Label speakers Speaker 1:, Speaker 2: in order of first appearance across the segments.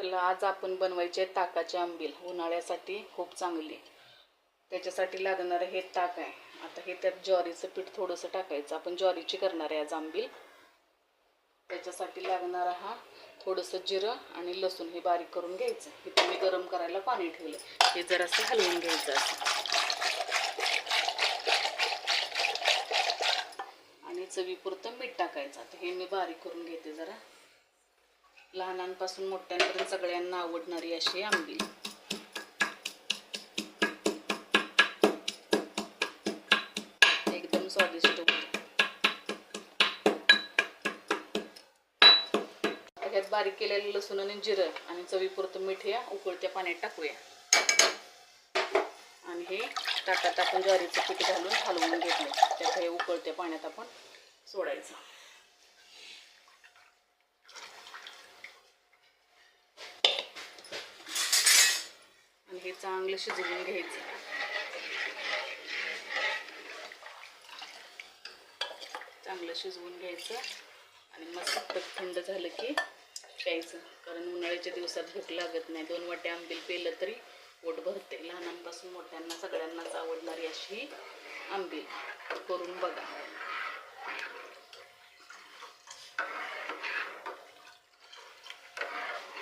Speaker 1: चला आज आपण बनवायचे आहे ताकाचे आंबील. उन्हाळ्यासाठी खूप चांगली. त्याच्यासाठी लागणारं हे ताक आहे. आता हे त्यात ज्वारीचं पीठ थोडंसं टाकायचं. आपण ज्वारीची करणार आहे आज आंबील. त्याच्यासाठी लागणारा हा थोडंसं जिरं आणि लसूण हे बारीक करून घ्यायचं. हे तुम्ही गरम करायला पाणी ठेवलं. हे जरासं हलवून घ्यायचं असं. आणि चवीपुरतं मीठ टाकायचं. आता हे मी बारीक करून घेते जरा. लहानांपासून मोठ्यांपर्यंत सगळ्यांना आवडणारी अशी आंबील एकदम स्वादिष्ट होते. बारीक केलेलं लसूण आणि जिरं आणि चवीपुरतं मीठ या उकळत्या पाण्यात टाकूया. आणि हे ताटात आपण ज्वारीचं पीठ घालून हलवून घेतलं. त्यात हे उकळत्या पाण्यात आपण सोडायचं. हे चांगलं शिजवून घ्यायचं. चांगलं शिजवून घ्यायचं आणि मस्त थंड झालं की प्यायचं. कारण उन्हाळ्याच्या दिवसात भूक लागत नाही. दोन वाटे आंबील पेलं तरी पोट भरते. लहानांपासून मोठ्यांना सगळ्यांनाच आवडणारी अशी ही आंबील. करून बघा.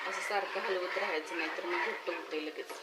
Speaker 1: असं सारखं हलवत राहायचं नाही तर मग घट्ट होते लगेच.